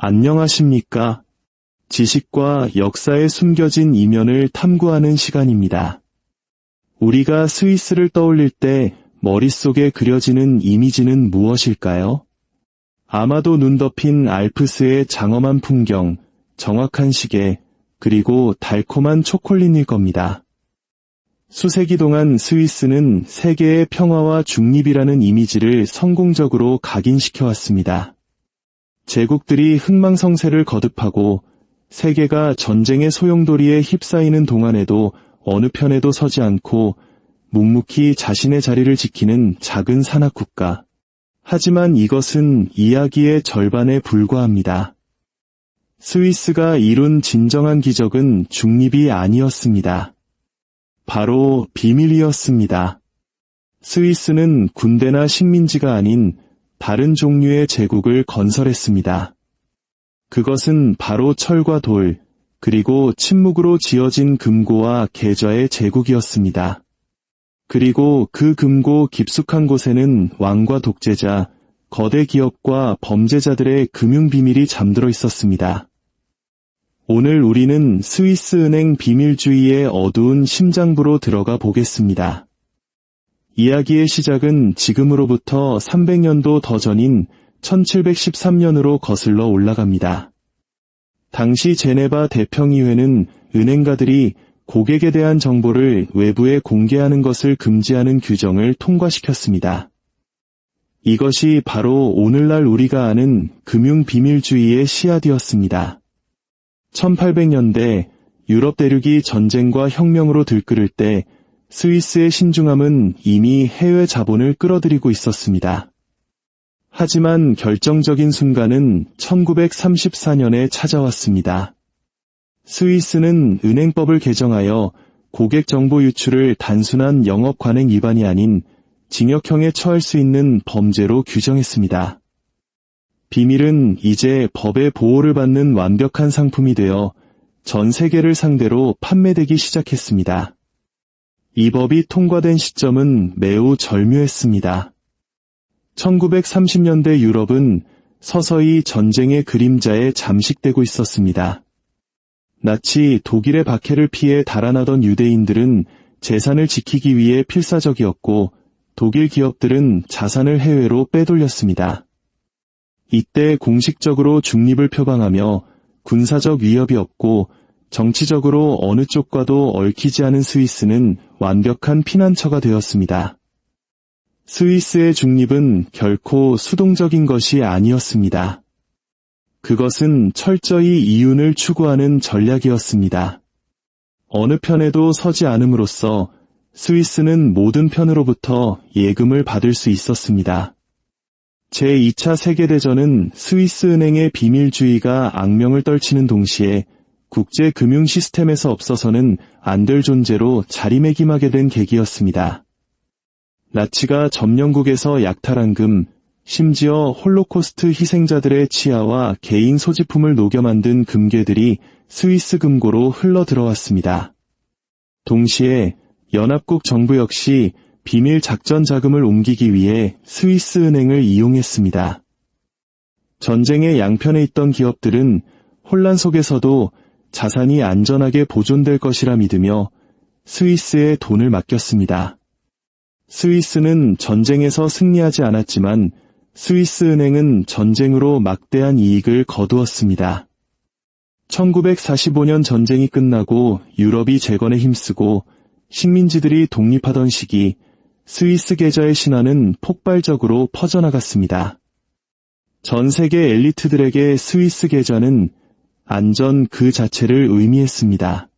안녕하십니까? 지식과 역사의 숨겨진 이면을 탐구하는 시간입니다. 우리가 스위스를 떠올릴 때 머릿속에 그려지는 이미지는 무엇일까요? 아마도 눈 덮인 알프스의 장엄한 풍경, 정확한 시계, 그리고 달콤한 초콜릿일 겁니다. 수세기 동안 스위스는 세계의 평화와 중립이라는 이미지를 성공적으로 각인시켜 왔습니다. 제국들이 흥망성쇠를 거듭하고 세계가 전쟁의 소용돌이에 휩싸이는 동안에도 어느 편에도 서지 않고 묵묵히 자신의 자리를 지키는 작은 산악국가. 하지만 이것은 이야기의 절반에 불과합니다. 스위스가 이룬 진정한 기적은 중립이 아니었습니다. 바로 비밀이었습니다. 스위스는 군대나 식민지가 아닌 다른 종류의 제국을 건설했습니다. 그것은 바로 철과 돌, 그리고 침묵으로 지어진 금고와 계좌의 제국이었습니다. 그리고 그 금고 깊숙한 곳에는 왕과 독재자, 거대 기업과 범죄자들의 금융 비밀이 잠들어 있었습니다. 오늘 우리는 스위스 은행 비밀주의의 어두운 심장부로 들어가 보겠습니다. 이야기의 시작은 지금으로부터 300년도 더 전인 1713년으로 거슬러 올라갑니다. 당시 제네바 대평의회는 은행가들이 고객에 대한 정보를 외부에 공개하는 것을 금지하는 규정을 통과시켰습니다. 이것이 바로 오늘날 우리가 아는 금융비밀주의의 씨앗이었습니다. 1800년대 유럽 대륙이 전쟁과 혁명으로 들끓을 때 스위스의 신중함은 이미 해외 자본을 끌어들이고 있었습니다. 하지만 결정적인 순간은 1934년에 찾아왔습니다. 스위스는 은행법을 개정하여 고객 정보 유출을 단순한 영업 관행 위반이 아닌 징역형에 처할 수 있는 범죄로 규정했습니다. 비밀은 이제 법의 보호를 받는 완벽한 상품이 되어 전 세계를 상대로 판매되기 시작했습니다. 이 법이 통과된 시점은 매우 절묘했습니다. 1930년대 유럽은 서서히 전쟁의 그림자에 잠식되고 있었습니다. 나치 독일의 박해를 피해 달아나던 유대인들은 재산을 지키기 위해 필사적이었고 독일 기업들은 자산을 해외로 빼돌렸습니다. 이때 공식적으로 중립을 표방하며 군사적 위협이 없고 정치적으로 어느 쪽과도 얽히지 않은 스위스는 완벽한 피난처가 되었습니다. 스위스의 중립은 결코 수동적인 것이 아니었습니다. 그것은 철저히 이윤을 추구하는 전략이었습니다. 어느 편에도 서지 않음으로써 스위스는 모든 편으로부터 예금을 받을 수 있었습니다. 제2차 세계대전은 스위스 은행의 비밀주의가 악명을 떨치는 동시에 국제 금융 시스템에서 없어서는 안 될 존재로 자리매김하게 된 계기였습니다. 나치가 점령국에서 약탈한 금, 심지어 홀로코스트 희생자들의 치아와 개인 소지품을 녹여 만든 금괴들이 스위스 금고로 흘러 들어왔습니다. 동시에 연합국 정부 역시 비밀 작전 자금을 옮기기 위해 스위스 은행을 이용했습니다. 전쟁의 양편에 있던 기업들은 혼란 속에서도 자산이 안전하게 보존될 것이라 믿으며 스위스에 돈을 맡겼습니다. 스위스는 전쟁에서 승리하지 않았지만 스위스 은행은 전쟁으로 막대한 이익을 거두었습니다. 1945년 전쟁이 끝나고 유럽이 재건에 힘쓰고 식민지들이 독립하던 시기 스위스 계좌의 신화는 폭발적으로 퍼져나갔습니다. 전 세계 엘리트들에게 스위스 계좌는 안전 그 자체를 의미했습니다.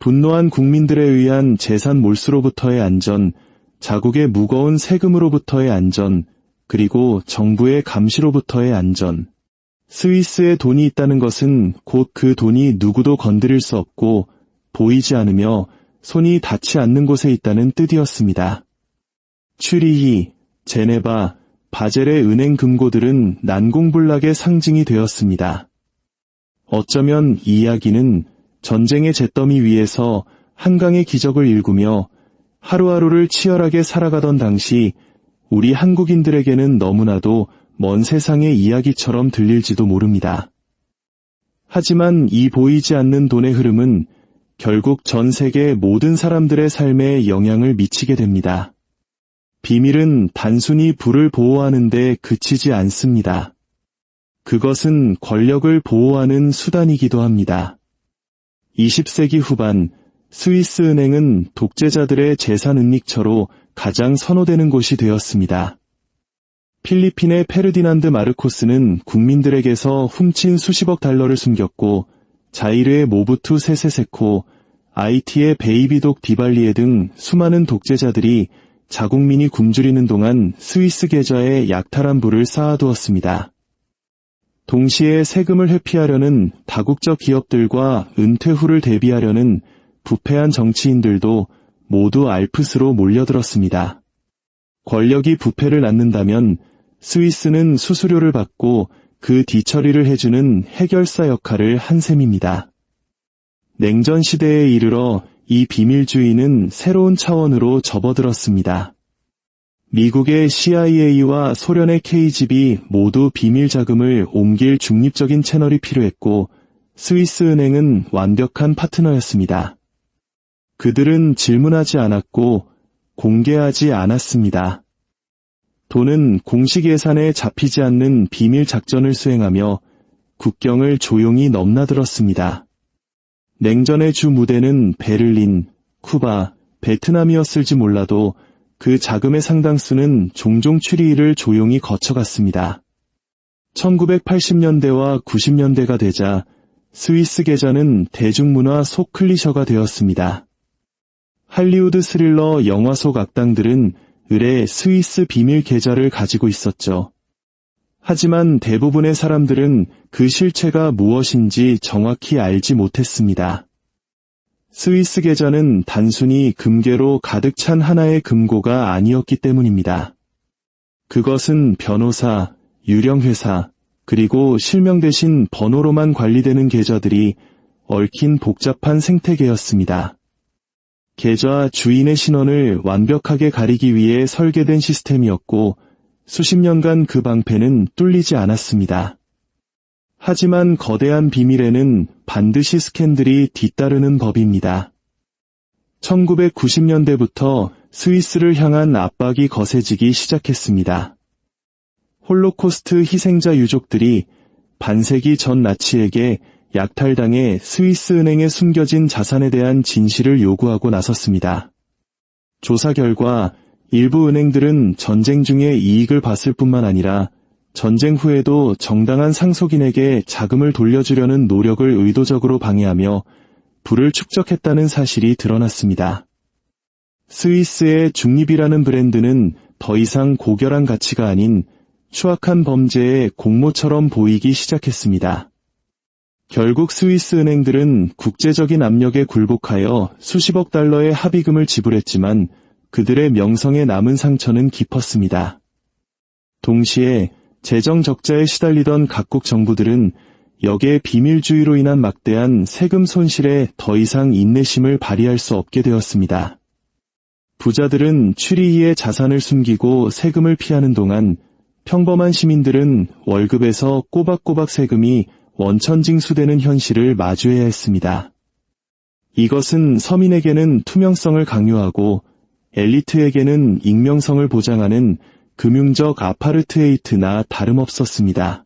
분노한 국민들에 의한 재산 몰수로부터의 안전, 자국의 무거운 세금으로부터의 안전, 그리고 정부의 감시로부터의 안전. 스위스에 돈이 있다는 것은 곧 그 돈이 누구도 건드릴 수 없고 보이지 않으며 손이 닿지 않는 곳에 있다는 뜻이었습니다. 추리히, 제네바, 바젤의 은행 금고들은 난공불락의 상징이 되었습니다. 어쩌면 이 이야기는 전쟁의 잿더미 위에서 한강의 기적을 일구며 하루하루를 치열하게 살아가던 당시 우리 한국인들에게는 너무나도 먼 세상의 이야기처럼 들릴지도 모릅니다. 하지만 이 보이지 않는 돈의 흐름은 결국 전 세계 모든 사람들의 삶에 영향을 미치게 됩니다. 비밀은 단순히 불을 보호하는 데 그치지 않습니다. 그것은 권력을 보호하는 수단이기도 합니다. 20세기 후반 스위스 은행은 독재자들의 재산 은닉처로 가장 선호되는 곳이 되었습니다. 필리핀의 페르디난드 마르코스는 국민들에게서 훔친 수십억 달러를 숨겼고 자이르의 모부투 세세세코, 아이티의 베이비독 디발리에 등 수많은 독재자들이 자국민이 굶주리는 동안 스위스 계좌에 약탈한 부를 쌓아두었습니다. 동시에 세금을 회피하려는 다국적 기업들과 은퇴 후를 대비하려는 부패한 정치인들도 모두 알프스로 몰려들었습니다. 권력이 부패를 낳는다면 스위스는 수수료를 받고 그 뒤처리를 해주는 해결사 역할을 한 셈입니다. 냉전 시대에 이르러 이 비밀주의는 새로운 차원으로 접어들었습니다. 미국의 CIA와 소련의 KGB 모두 비밀 자금을 옮길 중립적인 채널이 필요했고 스위스 은행은 완벽한 파트너였습니다. 그들은 질문하지 않았고 공개하지 않았습니다. 돈은 공식 예산에 잡히지 않는 비밀 작전을 수행하며 국경을 조용히 넘나들었습니다. 냉전의 주 무대는 베를린, 쿠바, 베트남이었을지 몰라도 그 자금의 상당수는 종종 추리를 조용히 거쳐갔습니다. 1980년대와 90년대가 되자 스위스 계좌는 대중문화 속 클리셔가 되었습니다. 할리우드 스릴러 영화 속 악당들은 을의 스위스 비밀 계좌를 가지고 있었죠. 하지만 대부분의 사람들은 그 실체가 무엇인지 정확히 알지 못했습니다. 스위스 계좌는 단순히 금괴로 가득 찬 하나의 금고가 아니었기 때문입니다. 그것은 변호사, 유령회사, 그리고 실명 대신 번호로만 관리되는 계좌들이 얽힌 복잡한 생태계였습니다. 계좌 주인의 신원을 완벽하게 가리기 위해 설계된 시스템이었고 수십 년간 그 방패는 뚫리지 않았습니다. 하지만 거대한 비밀에는 반드시 스캔들이 뒤따르는 법입니다. 1990년대부터 스위스를 향한 압박이 거세지기 시작했습니다. 홀로코스트 희생자 유족들이 반세기 전 나치에게 약탈당해 스위스 은행에 숨겨진 자산에 대한 진실을 요구하고 나섰습니다. 조사 결과 일부 은행들은 전쟁 중에 이익을 봤을 뿐만 아니라 전쟁 후에도 정당한 상속인에게 자금을 돌려주려는 노력을 의도적으로 방해하며 부를 축적했다는 사실이 드러났습니다. 스위스의 중립이라는 브랜드는 더 이상 고결한 가치가 아닌 추악한 범죄의 공모처럼 보이기 시작했습니다. 결국 스위스 은행들은 국제적인 압력에 굴복하여 수십억 달러의 합의금을 지불했지만 그들의 명성에 남은 상처는 깊었습니다. 동시에 재정 적자에 시달리던 각국 정부들은 역의 비밀주의로 인한 막대한 세금 손실에 더 이상 인내심을 발휘할 수 없게 되었습니다. 부자들은 추리히의 자산을 숨기고 세금을 피하는 동안 평범한 시민들은 월급에서 꼬박꼬박 세금이 원천징수되는 현실을 마주해야 했습니다. 이것은 서민에게는 투명성을 강요하고 엘리트에게는 익명성을 보장하는 금융적 아파르트헤이트나 다름없었습니다.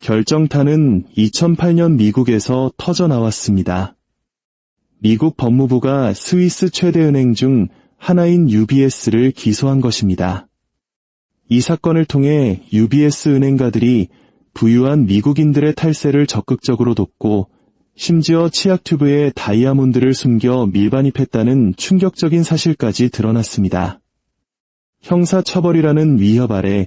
결정타는 2008년 미국에서 터져 나왔습니다. 미국 법무부가 스위스 최대 은행 중 하나인 UBS를 기소한 것입니다. 이 사건을 통해 UBS 은행가들이 부유한 미국인들의 탈세를 적극적으로 돕고 심지어 치약 튜브에 다이아몬드를 숨겨 밀반입했다는 충격적인 사실까지 드러났습니다. 형사처벌이라는 위협 아래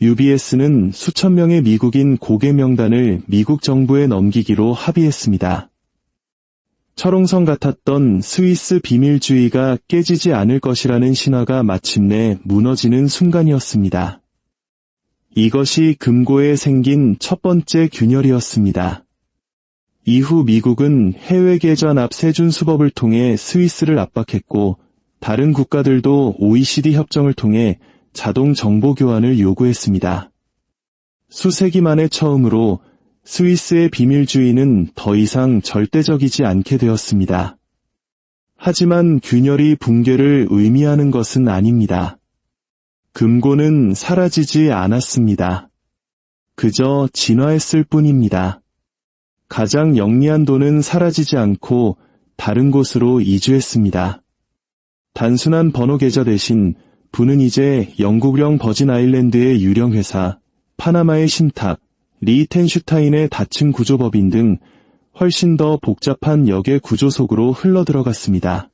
UBS는 수천 명의 미국인 고개 명단을 미국 정부에 넘기기로 합의했습니다. 철옹성 같았던 스위스 비밀주의가 깨지지 않을 것이라는 신화가 마침내 무너지는 순간이었습니다. 이것이 금고에 생긴 첫 번째 균열이었습니다. 이후 미국은 해외 계좌 납 세준 수법을 통해 스위스를 압박했고 다른 국가들도 OECD 협정을 통해 자동 정보 교환을 요구했습니다. 수세기 만에 처음으로 스위스의 비밀주의는 더 이상 절대적이지 않게 되었습니다. 하지만 균열이 붕괴를 의미하는 것은 아닙니다. 금고는 사라지지 않았습니다. 그저 진화했을 뿐입니다. 가장 영리한 돈은 사라지지 않고 다른 곳으로 이주했습니다. 단순한 번호 계좌 대신 부는 이제 영국령 버진 아일랜드의 유령 회사, 파나마의 신탁, 리텐슈타인의 다층 구조법인 등 훨씬 더 복잡한 역의 구조 속으로 흘러들어갔습니다.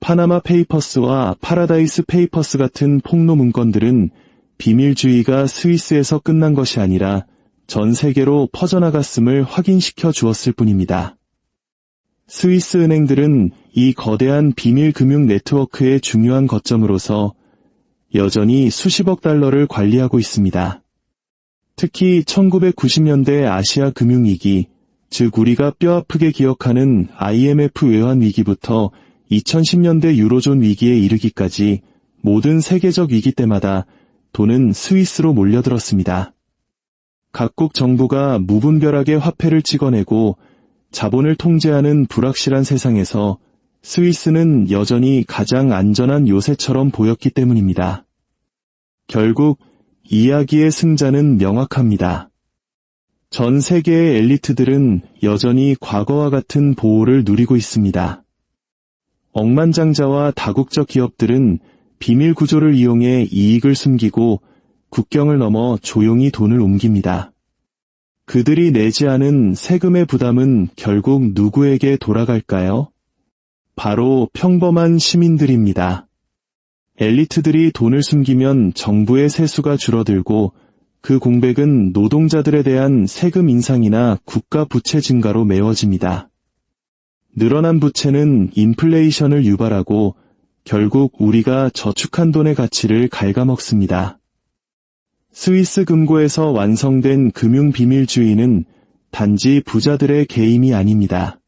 파나마 페이퍼스와 파라다이스 페이퍼스 같은 폭로 문건들은 비밀주의가 스위스에서 끝난 것이 아니라 전 세계로 퍼져나갔음을 확인시켜 주었을 뿐입니다. 스위스 은행들은 이 거대한 비밀 금융 네트워크의 중요한 거점으로서 여전히 수십억 달러를 관리하고 있습니다. 특히 1990년대 아시아 금융위기, 즉 우리가 뼈아프게 기억하는 IMF 외환 위기부터 2010년대 유로존 위기에 이르기까지 모든 세계적 위기 때마다 돈은 스위스로 몰려들었습니다. 각국 정부가 무분별하게 화폐를 찍어내고 자본을 통제하는 불확실한 세상에서 스위스는 여전히 가장 안전한 요새처럼 보였기 때문입니다. 결국 이야기의 승자는 명확합니다. 전 세계의 엘리트들은 여전히 과거와 같은 보호를 누리고 있습니다. 억만장자와 다국적 기업들은 비밀 구조를 이용해 이익을 숨기고 국경을 넘어 조용히 돈을 옮깁니다. 그들이 내지 않은 세금의 부담은 결국 누구에게 돌아갈까요? 바로 평범한 시민들입니다. 엘리트들이 돈을 숨기면 정부의 세수가 줄어들고 그 공백은 노동자들에 대한 세금 인상이나 국가 부채 증가로 메워집니다. 늘어난 부채는 인플레이션을 유발하고 결국 우리가 저축한 돈의 가치를 갉아먹습니다. 스위스 금고에서 완성된 금융 비밀주의는 단지 부자들의 개임이 아닙니다.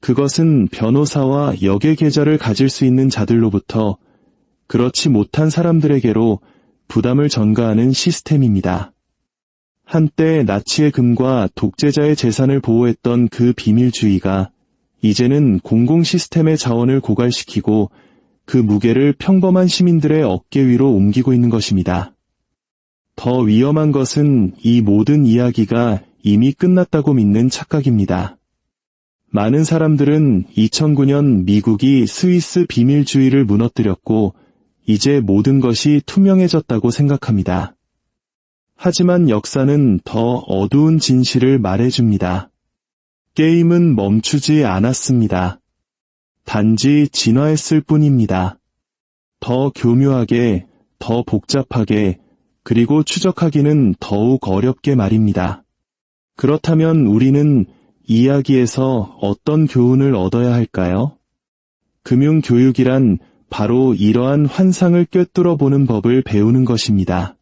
그것은 변호사와 역의 계좌를 가질 수 있는 자들로부터 그렇지 못한 사람들에게로 부담을 전가하는 시스템입니다. 한때 나치의 금과 독재자의 재산을 보호했던 그 비밀주의가 이제는 공공 시스템의 자원을 고갈시키고 그 무게를 평범한 시민들의 어깨 위로 옮기고 있는 것입니다. 더 위험한 것은 이 모든 이야기가 이미 끝났다고 믿는 착각입니다. 많은 사람들은 2009년 미국이 스위스 비밀주의를 무너뜨렸고 이제 모든 것이 투명해졌다고 생각합니다. 하지만 역사는 더 어두운 진실을 말해줍니다. 게임은 멈추지 않았습니다. 단지 진화했을 뿐입니다. 더 교묘하게, 더 복잡하게, 그리고 추적하기는 더욱 어렵게 말입니다. 그렇다면 우리는 이야기에서 어떤 교훈을 얻어야 할까요? 금융교육이란 바로 이러한 환상을 꿰뚫어 보는 법을 배우는 것입니다.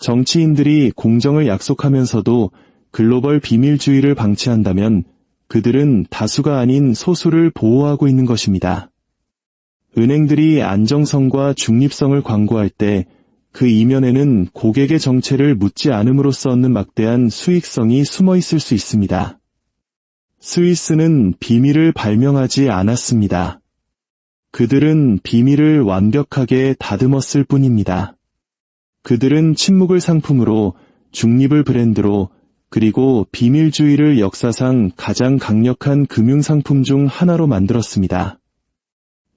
정치인들이 공정을 약속하면서도 글로벌 비밀주의를 방치한다면 그들은 다수가 아닌 소수를 보호하고 있는 것입니다. 은행들이 안정성과 중립성을 광고할 때 그 이면에는 고객의 정체를 묻지 않음으로써 얻는 막대한 수익성이 숨어 있을 수 있습니다. 스위스는 비밀을 발명하지 않았습니다. 그들은 비밀을 완벽하게 다듬었을 뿐입니다. 그들은 침묵을 상품으로 중립을 브랜드로 그리고 비밀주의를 역사상 가장 강력한 금융상품 중 하나로 만들었습니다.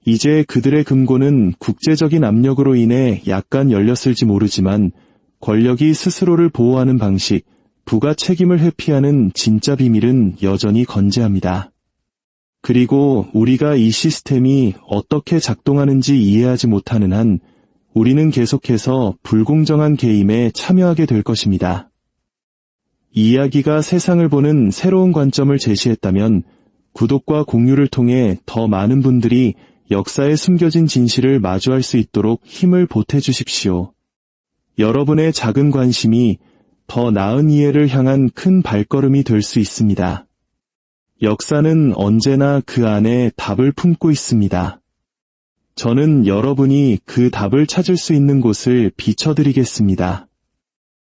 이제 그들의 금고는 국제적인 압력으로 인해 약간 열렸을지 모르지만 권력이 스스로를 보호하는 방식, 부가 책임을 회피하는 진짜 비밀은 여전히 건재합니다. 그리고 우리가 이 시스템이 어떻게 작동하는지 이해하지 못하는 한 우리는 계속해서 불공정한 게임에 참여하게 될 것입니다. 이야기가 세상을 보는 새로운 관점을 제시했다면 구독과 공유를 통해 더 많은 분들이 역사에 숨겨진 진실을 마주할 수 있도록 힘을 보태주십시오. 여러분의 작은 관심이 더 나은 이해를 향한 큰 발걸음이 될 수 있습니다. 역사는 언제나 그 안에 답을 품고 있습니다. 저는 여러분이 그 답을 찾을 수 있는 곳을 비춰드리겠습니다.